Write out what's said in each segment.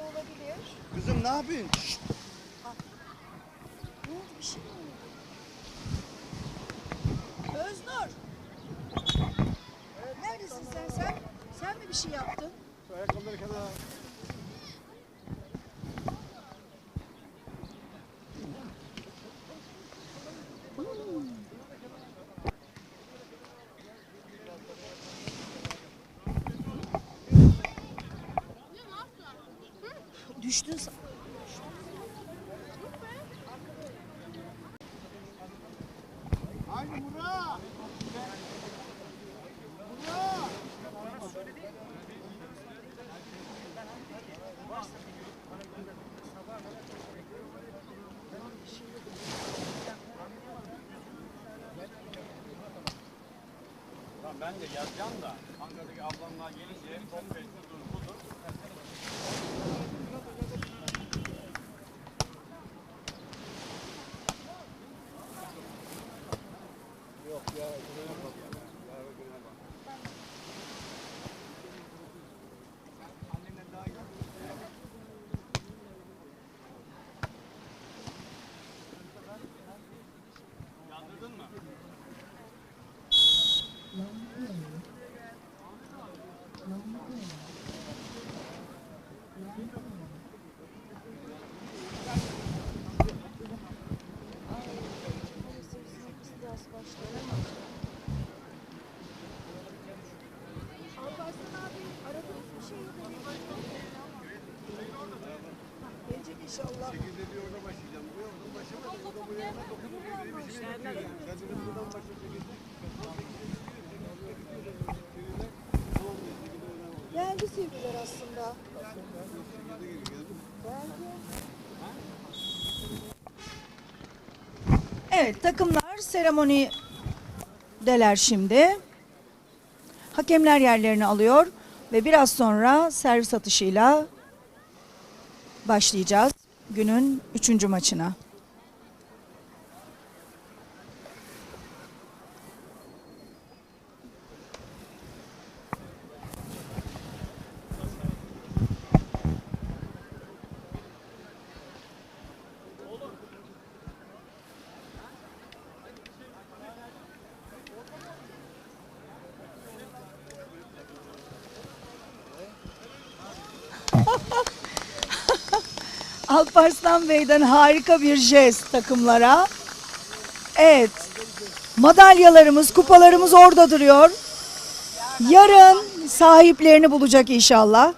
Sende olabilir. Kızım ne yapıyorsun? Şşt! Ne oldu bir şey mi oldu? Öznur. Neredesin sen sen? Sen mi bir şey yaptın? Şu ayakkabıları kenara. Haydi Murat! Murat! Bana söyledi. Ben de yazacağım da Ankara'daki ablamlar gelince 15 Sevgiler aslında. Evet takımlar seremoni deler şimdi. Hakemler yerlerini alıyor ve biraz sonra servis atışıyla başlayacağız günün üçüncü maçına. Alparslan Bey'den harika bir jest takımlara. Evet. Madalyalarımız, kupalarımız orada duruyor. Yarın sahiplerini bulacak inşallah.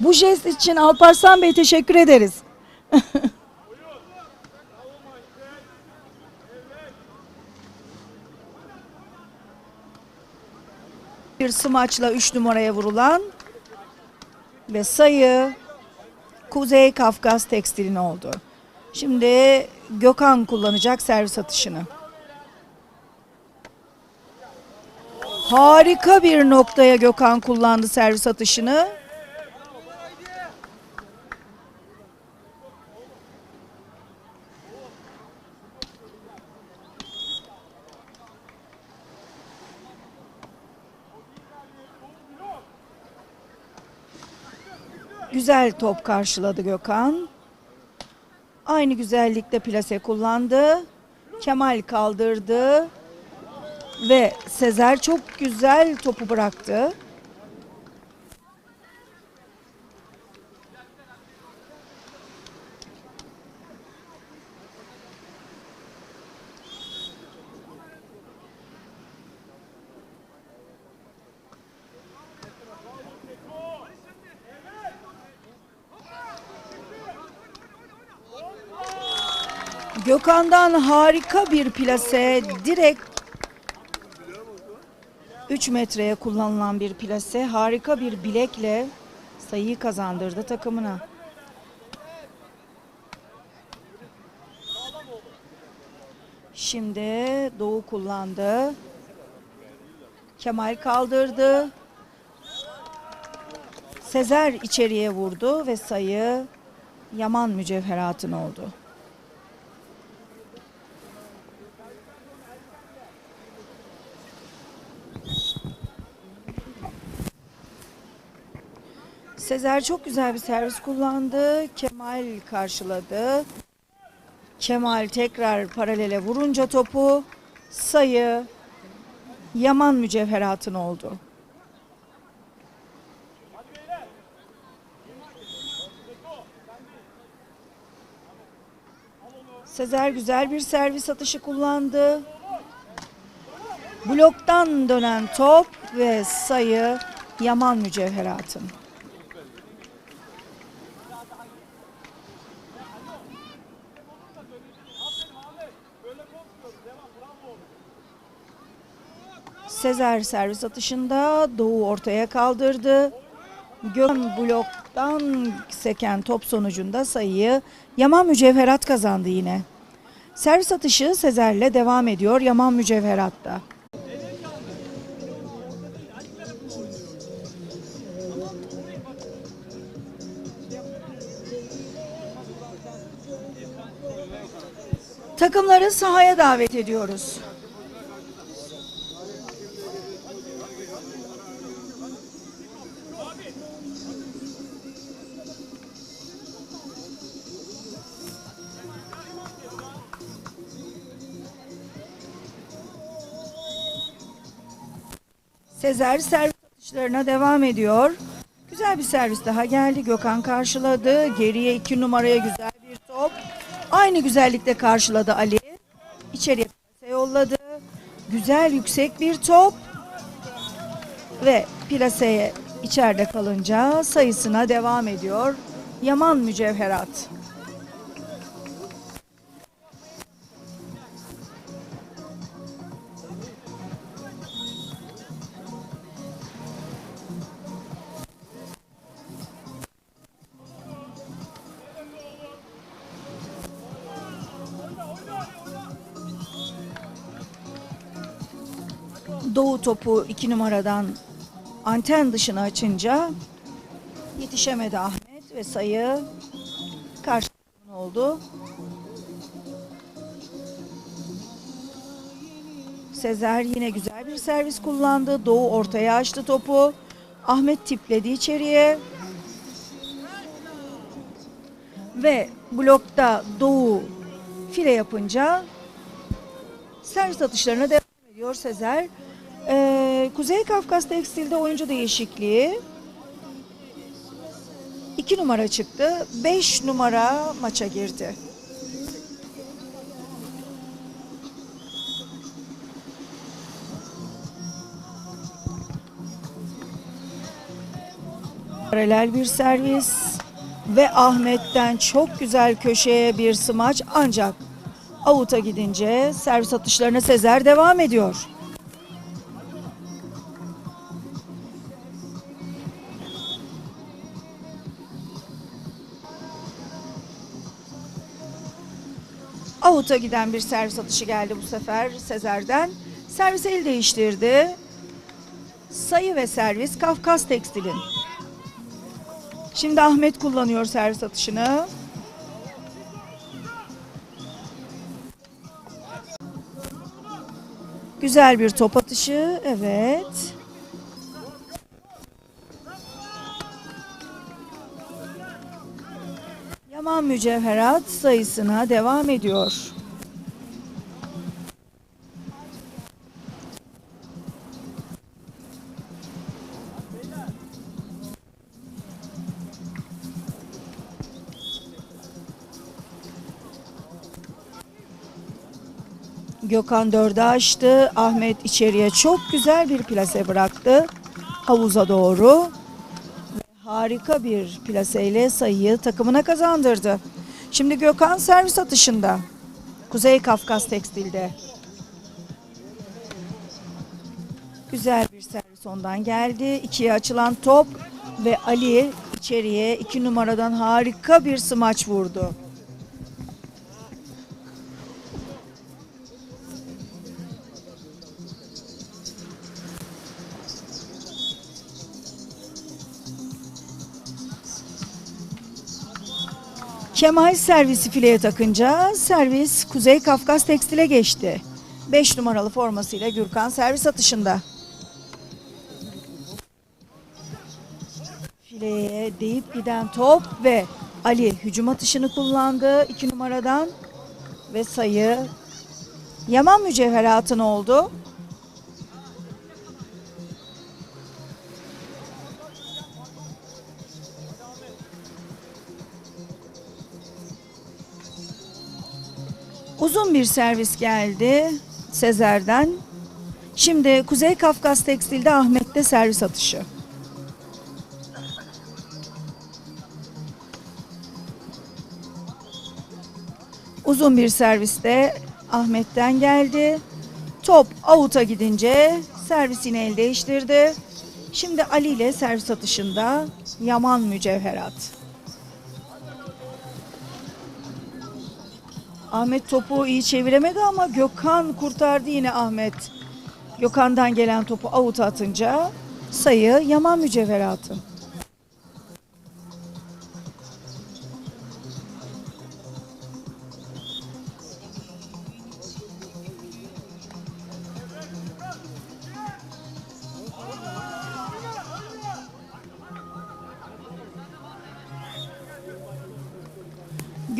Bu jest için Alparslan Bey teşekkür ederiz. bir smaçla 3 numaraya vurulan ve sayı Kuzey Kafkas Tekstil'in oldu. Şimdi Gökhan kullanacak servis atışını. Harika bir noktaya Gökhan kullandı servis atışını. Güzel top karşıladı Gökhan. Aynı güzellikte plase kullandı. Kemal kaldırdı. Ve Sezer çok güzel topu bıraktı. Gökhan'dan harika bir plase direkt 3 metreye kullanılan bir plase harika bir bilekle sayıyı kazandırdı takımına. Şimdi Doğu kullandı. Kemal kaldırdı. Sezer içeriye vurdu ve sayı Yaman mücevheratın oldu. Sezer çok güzel bir servis kullandı. Kemal karşıladı. Kemal tekrar paralele vurunca topu sayı Yaman mücevheratın oldu. Sezer güzel bir servis atışı kullandı. Bloktan dönen top ve sayı Yaman mücevheratın. Sezer servis atışında Doğu ortaya kaldırdı. Gökhan bloktan seken top sonucunda sayıyı Yaman Mücevherat kazandı yine. Servis atışı Sezer'le devam ediyor Yaman Mücevherat'ta. Takımları sahaya davet ediyoruz. Sezer servis atışlarına devam ediyor. Güzel bir servis daha geldi. Gökhan karşıladı. Geriye iki numaraya güzel bir top. Aynı güzellikte karşıladı Ali. İçeriye plase yolladı. Güzel yüksek bir top. Ve plaseye içeride kalınca sayısına devam ediyor. Yaman mücevherat. Doğu topu iki numaradan anten dışına açınca yetişemedi Ahmet ve sayı karşı oldu. Sezer yine güzel bir servis kullandı. Doğu ortaya açtı topu. Ahmet tipledi içeriye. Ve blokta Doğu file yapınca servis atışlarına devam ediyor Sezer. Kuzey Kafkas Tekstil'de oyuncu değişikliği. 2 numara çıktı. 5 numara maça girdi. Paralel bir servis ve Ahmet'ten çok güzel köşeye bir smaç ancak avuta gidince servis atışlarına Sezer devam ediyor. Avuta giden bir servis atışı geldi bu sefer Sezer'den. Servis el değiştirdi. Sayı ve servis Kafkas Tekstil'in. Şimdi Ahmet kullanıyor servis atışını. Güzel bir top atışı. Evet. Yaman mücevherat sayısına devam ediyor. Gökhan dörde açtı. Ahmet içeriye çok güzel bir plase bıraktı. Havuza doğru. Harika bir plaseyle sayıyı takımına kazandırdı. Şimdi Gökhan servis atışında. Kuzey Kafkas Tekstil'de. Güzel bir servis ondan geldi. İkiye açılan top ve Ali içeriye iki numaradan harika bir smaç vurdu. Kemal servisi fileye takınca servis Kuzey Kafkas Tekstil'e geçti. 5 numaralı formasıyla Gürkan servis atışında. Fileye deyip giden top ve Ali hücum atışını kullandı iki numaradan ve sayı Yaman mücevheratın oldu. Bir servis geldi Sezer'den. Şimdi Kuzey Kafkas Tekstil'de Ahmet'te servis atışı. Uzun bir serviste Ahmet'ten geldi. Top avuta gidince servis yine el değiştirdi. Şimdi Ali ile servis atışında Yaman Mücevherat. Ahmet topu iyi çeviremedi ama Gökhan kurtardı yine Ahmet. Gökhan'dan gelen topu avuta atınca sayı Yaman Mücevherat'ın.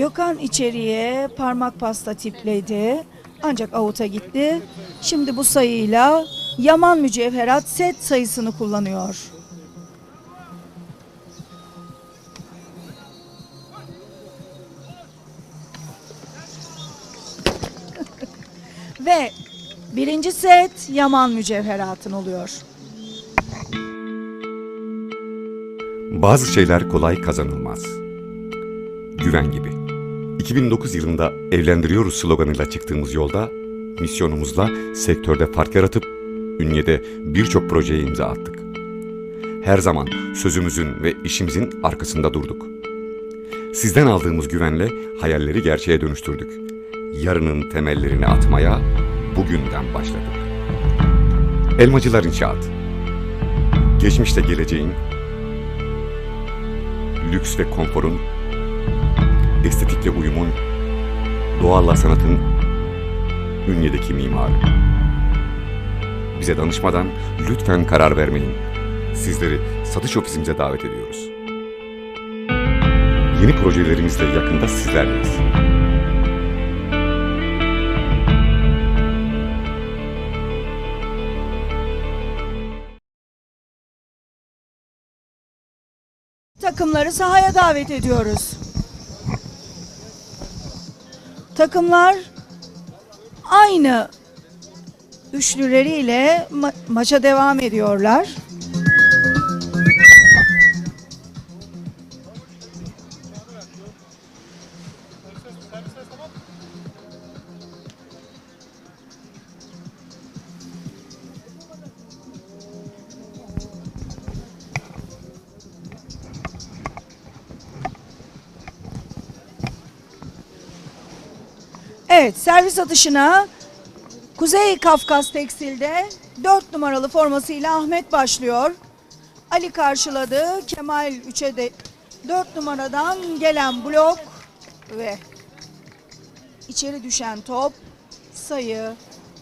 Gökhan içeriye parmak pasta tipledi. Ancak avuta gitti. Şimdi bu sayıyla Yaman Mücevherat set sayısını kullanıyor. Ve birinci set Yaman Mücevherat'ın oluyor. Bazı şeyler kolay kazanılmaz. Güven gibi. 2009 yılında evlendiriyoruz sloganıyla çıktığımız yolda misyonumuzla sektörde fark yaratıp Ünye'de birçok projeye imza attık. Her zaman sözümüzün ve işimizin arkasında durduk. Sizden aldığımız güvenle hayalleri gerçeğe dönüştürdük. Yarının temellerini atmaya bugünden başladık. Elmacılar İnşaat Geçmişte geleceğin lüks ve konforun, estetikle uyumun, doğalla sanatın Ünye'deki mimarı. Bize danışmadan lütfen karar vermeyin. Sizleri satış ofisimize davet ediyoruz. Yeni projelerimizle yakında sizlerleyiz. Takımları sahaya davet ediyoruz. Takımlar aynı üçlüleriyle ma- maça devam ediyorlar. Evet, servis atışına Kuzey Kafkas Tekstil'de 4 numaralı formasıyla Ahmet başlıyor. Ali karşıladı. Kemal 3'e de 4 numaradan gelen blok ve içeri düşen top sayı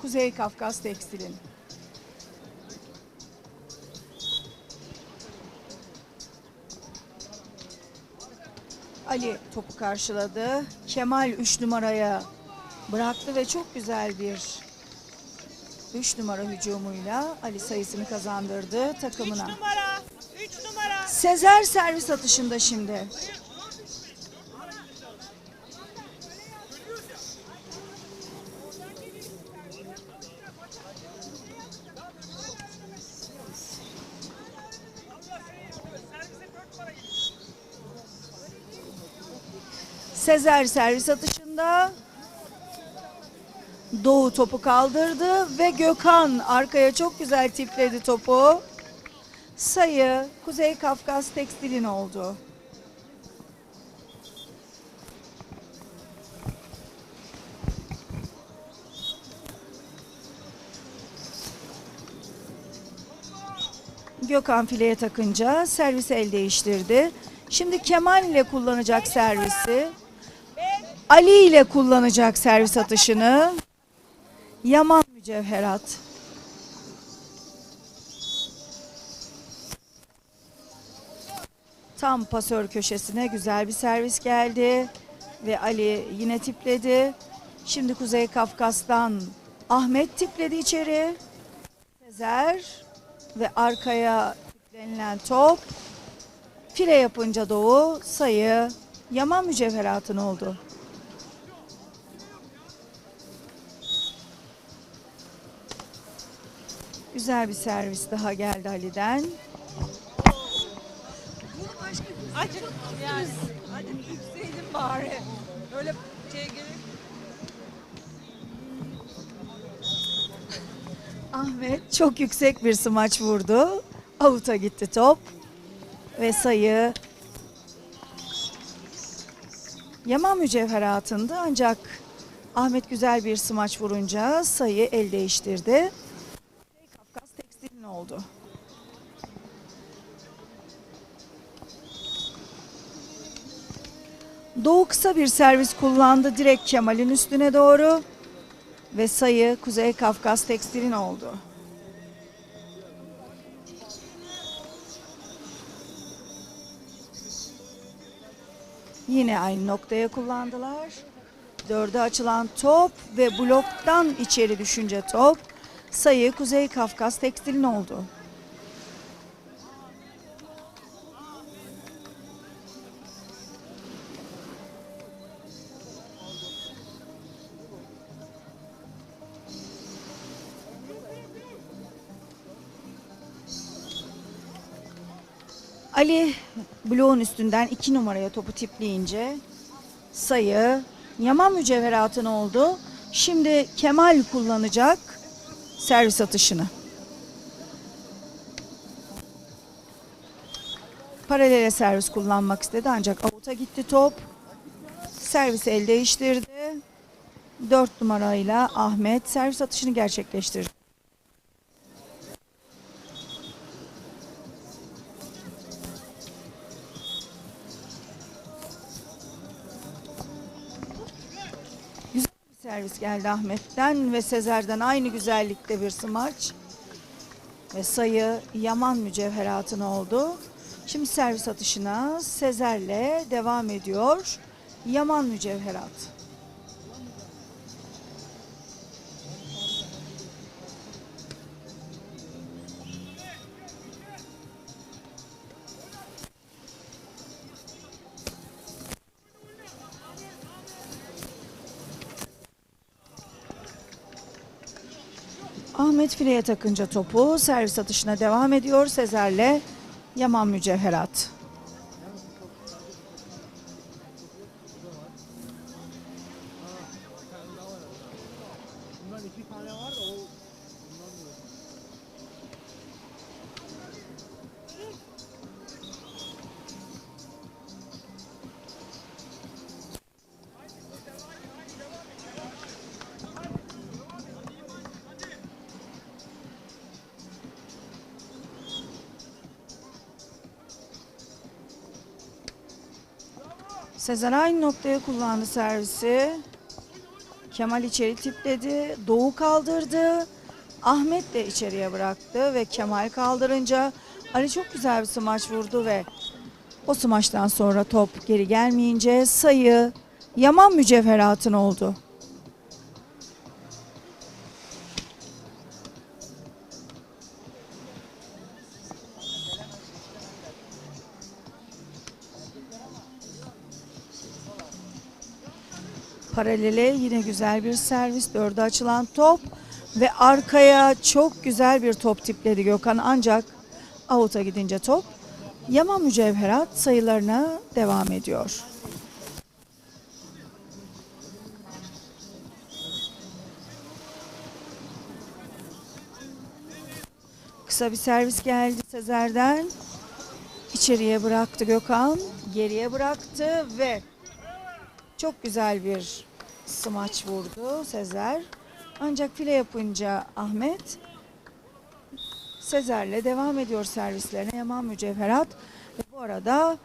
Kuzey Kafkas Tekstil'in. Ali topu karşıladı. Kemal 3 numaraya bıraktı ve çok güzel bir 3 numara hücumuyla Ali sayısını kazandırdı takımına. numara. 3 numara. Sezer servis atışında şimdi. Sezer servis atışında Doğu topu kaldırdı ve Gökhan arkaya çok güzel tipledi topu. Sayı Kuzey Kafkas Tekstil'in oldu. Gökhan fileye takınca servis el değiştirdi. Şimdi Kemal ile kullanacak servisi. Ali ile kullanacak servis atışını. Yaman Mücevherat. Tam pasör köşesine güzel bir servis geldi. Ve Ali yine tipledi. Şimdi Kuzey Kafkas'tan Ahmet tipledi içeri. Sezer ve arkaya tiplenilen top. File yapınca Doğu sayı Yaman mücevheratın oldu. Güzel bir servis daha geldi Ali'den. Acık yani. Acık yükseydin bari. Öyle şey gerek. Ahmet çok yüksek bir smaç vurdu. Avuta gitti top. Ve sayı Yaman mücevheratındı ancak Ahmet güzel bir smaç vurunca sayı el değiştirdi. Oldu. Doğu kısa bir servis kullandı direkt Kemal'in üstüne doğru ve sayı Kuzey Kafkas Tekstil'in oldu. Yine aynı noktaya kullandılar. Dörde açılan top ve bloktan içeri düşünce top sayı Kuzey Kafkas Tekstil'in oldu. Ali bloğun üstünden iki numaraya topu tipleyince sayı Yaman mücevheratın oldu. Şimdi Kemal kullanacak servis atışını. Paralele servis kullanmak istedi ancak avuta gitti top. Servis el değiştirdi. 4 numarayla Ahmet servis atışını gerçekleştirdi. Servis geldi Ahmet'ten ve Sezer'den aynı güzellikte bir smaç. Ve sayı Yaman mücevheratın oldu. Şimdi servis atışına Sezer'le devam ediyor. Yaman mücevherat. Ahmet fileye takınca topu servis atışına devam ediyor. Sezer'le Yaman Mücevherat. Sezer aynı noktaya kullandı servisi. Kemal içeri tipledi. Doğu kaldırdı. Ahmet de içeriye bıraktı ve Kemal kaldırınca Ali çok güzel bir smaç vurdu ve o smaçtan sonra top geri gelmeyince sayı Yaman mücevheratın oldu. Paralele yine güzel bir servis. Dörde açılan top ve arkaya çok güzel bir top tipledi Gökhan ancak avuta gidince top. Yaman Mücevherat sayılarına devam ediyor. Kısa bir servis geldi Sezer'den. İçeriye bıraktı Gökhan. Geriye bıraktı ve çok güzel bir smaç vurdu Sezer. Ancak file yapınca Ahmet Sezer'le devam ediyor servislerine Yaman Mücevherat. Ve bu arada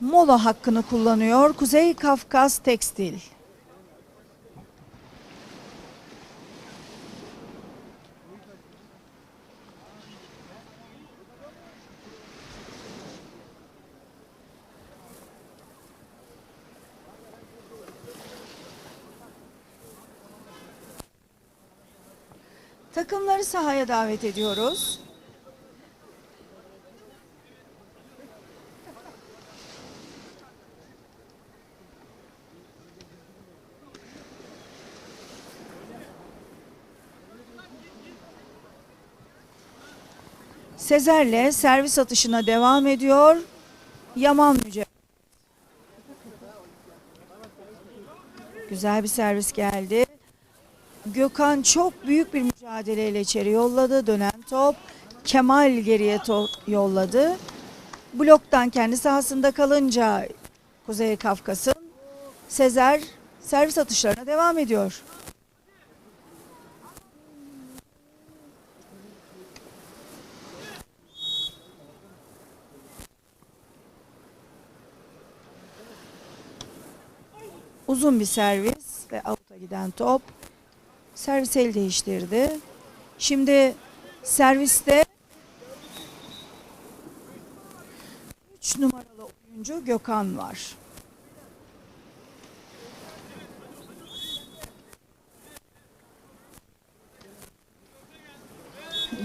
mola hakkını kullanıyor Kuzey Kafkas Tekstil. Takımları sahaya davet ediyoruz. Sezer'le servis atışına devam ediyor. Yaman mücadele. Güzel bir servis geldi. Gökhan çok büyük bir mücadeleyle içeri yolladı. Dönen top. Kemal geriye top yolladı. Bloktan kendi sahasında kalınca Kuzey Kafkas'ın Sezer servis atışlarına devam ediyor. Uzun bir servis ve out'a giden top. Servis el değiştirdi. Şimdi serviste 3 numaralı oyuncu Gökhan var.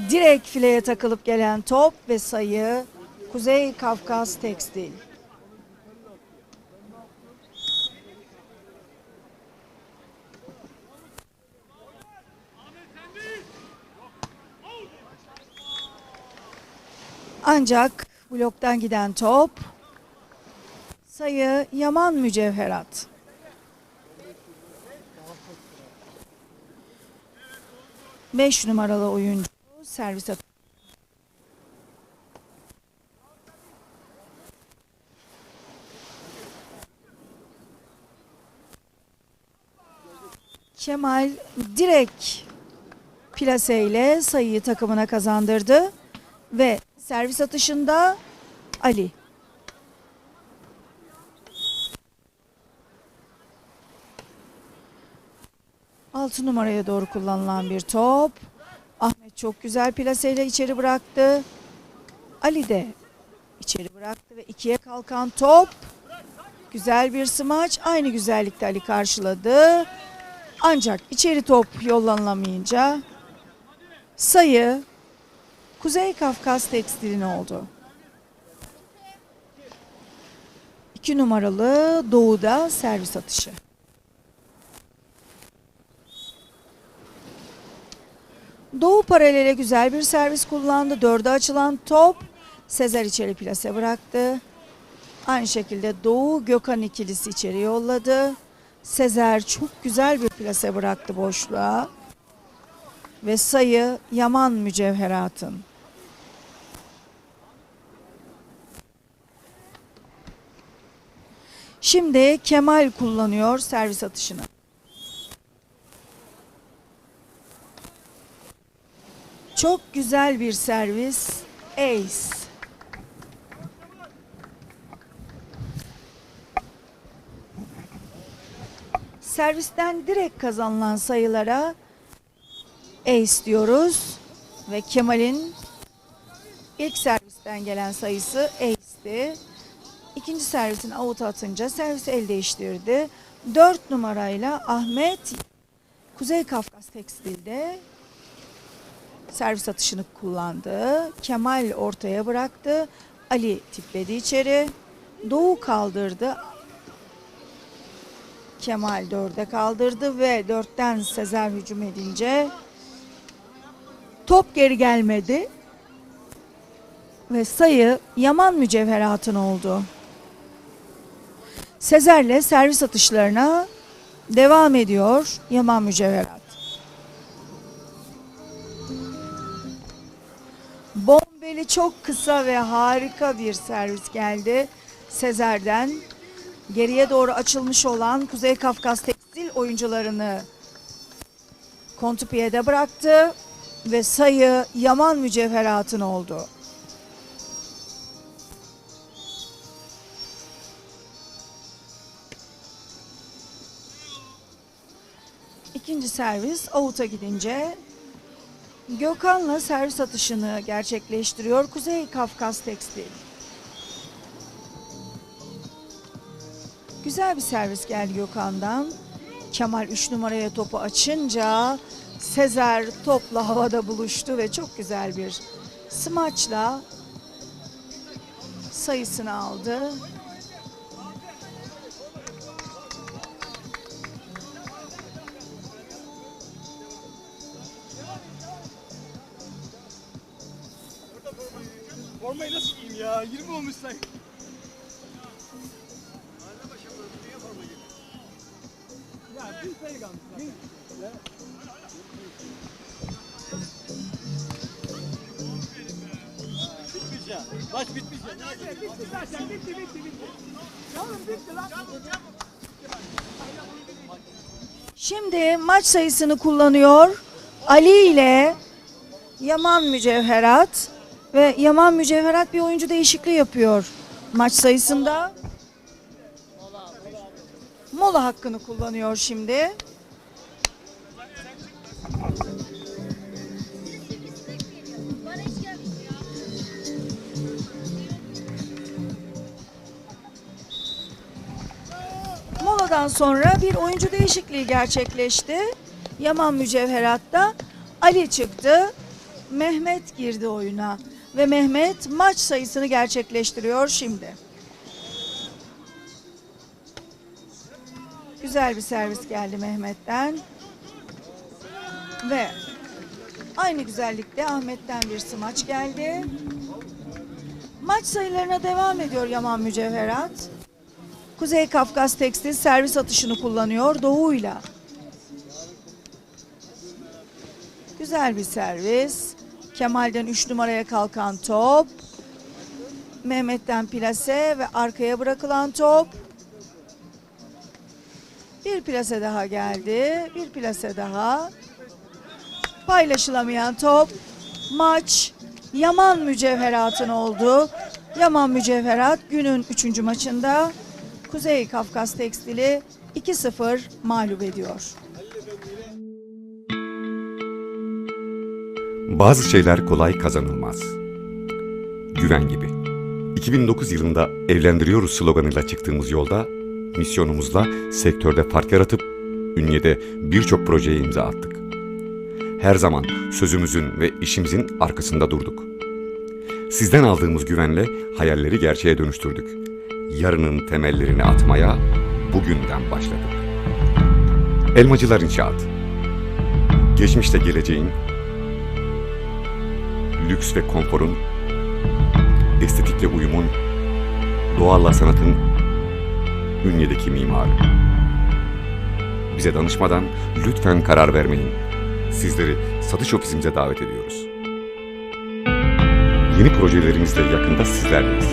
Direkt fileye takılıp gelen top ve sayı Kuzey Kafkas Tekstil. Ancak bloktan giden top sayı Yaman Mücevherat. Beş numaralı oyuncu servis at- Kemal direkt plaseyle sayıyı takımına kazandırdı ve servis atışında Ali. Altı numaraya doğru kullanılan bir top. Ahmet çok güzel plaseyle içeri bıraktı. Ali de içeri bıraktı ve ikiye kalkan top. Güzel bir smaç. Aynı güzellikte Ali karşıladı. Ancak içeri top yollanılamayınca sayı Kuzey Kafkas Tekstil'in oldu. İki numaralı Doğu'da servis atışı. Doğu paralele güzel bir servis kullandı. Dörde açılan top Sezer içeri plase bıraktı. Aynı şekilde Doğu Gökhan ikilisi içeri yolladı. Sezer çok güzel bir plase bıraktı boşluğa. Ve sayı Yaman Mücevherat'ın. Şimdi Kemal kullanıyor servis atışını. Çok güzel bir servis. Ace. Servisten direkt kazanılan sayılara ace diyoruz. Ve Kemal'in ilk servisten gelen sayısı ace'ti. İkinci servisin out atınca servis el değiştirdi. 4 numarayla Ahmet Kuzey Kafkas Tekstil'de servis atışını kullandı. Kemal ortaya bıraktı. Ali tipledi içeri. Doğu kaldırdı. Kemal dörde kaldırdı ve dörtten Sezer hücum edince top geri gelmedi. Ve sayı Yaman Mücevherat'ın oldu. Sezer'le servis atışlarına devam ediyor Yaman Mücevherat. Bombeli çok kısa ve harika bir servis geldi Sezer'den. Geriye doğru açılmış olan Kuzey Kafkas Tekstil oyuncularını kontupiyede bıraktı ve sayı Yaman Mücevherat'ın oldu. İkinci servis out'a gidince Gökhan'la servis atışını gerçekleştiriyor Kuzey Kafkas Tekstil. Güzel bir servis geldi Gökhan'dan. Kemal 3 numaraya topu açınca Sezer topla havada buluştu ve çok güzel bir smaçla sayısını aldı. Formayı nasıl giyeyim ya? 20 olmuş sayı. Ya. Maç bitmiş ya. Bitti zaten. Bitti bitti bitti. Yavrum bitti lan. Şimdi maç sayısını kullanıyor. Ali ile Yaman Mücevherat ve Yaman Mücevherat bir oyuncu değişikliği yapıyor maç sayısında. Mola hakkını kullanıyor şimdi. Moladan sonra bir oyuncu değişikliği gerçekleşti. Yaman Mücevherat'ta Ali çıktı. Mehmet girdi oyuna ve Mehmet maç sayısını gerçekleştiriyor şimdi. Güzel bir servis geldi Mehmet'ten. Ve aynı güzellikte Ahmet'ten bir smaç geldi. Maç sayılarına devam ediyor Yaman Mücevherat. Kuzey Kafkas Tekstil servis atışını kullanıyor doğuyla. Güzel bir servis. Kemal'den 3 numaraya kalkan top. Mehmet'ten plase ve arkaya bırakılan top. Bir plase daha geldi. Bir plase daha. Paylaşılamayan top. Maç Yaman Mücevherat'ın oldu. Yaman Mücevherat günün 3. maçında Kuzey Kafkas Tekstil'i 2-0 mağlup ediyor. Bazı şeyler kolay kazanılmaz. Güven gibi. 2009 yılında evlendiriyoruz sloganıyla çıktığımız yolda misyonumuzla sektörde fark yaratıp Ünye'de birçok projeye imza attık. Her zaman sözümüzün ve işimizin arkasında durduk. Sizden aldığımız güvenle hayalleri gerçeğe dönüştürdük. Yarının temellerini atmaya bugünden başladık. Elmacılar İnşaat Geçmişte geleceğin lüks ve konforun, estetikle uyumun, doğalla sanatın Ünye'deki mimarı. Bize danışmadan lütfen karar vermeyin. Sizleri satış ofisimize davet ediyoruz. Yeni projelerimizle yakında sizlerleyiz.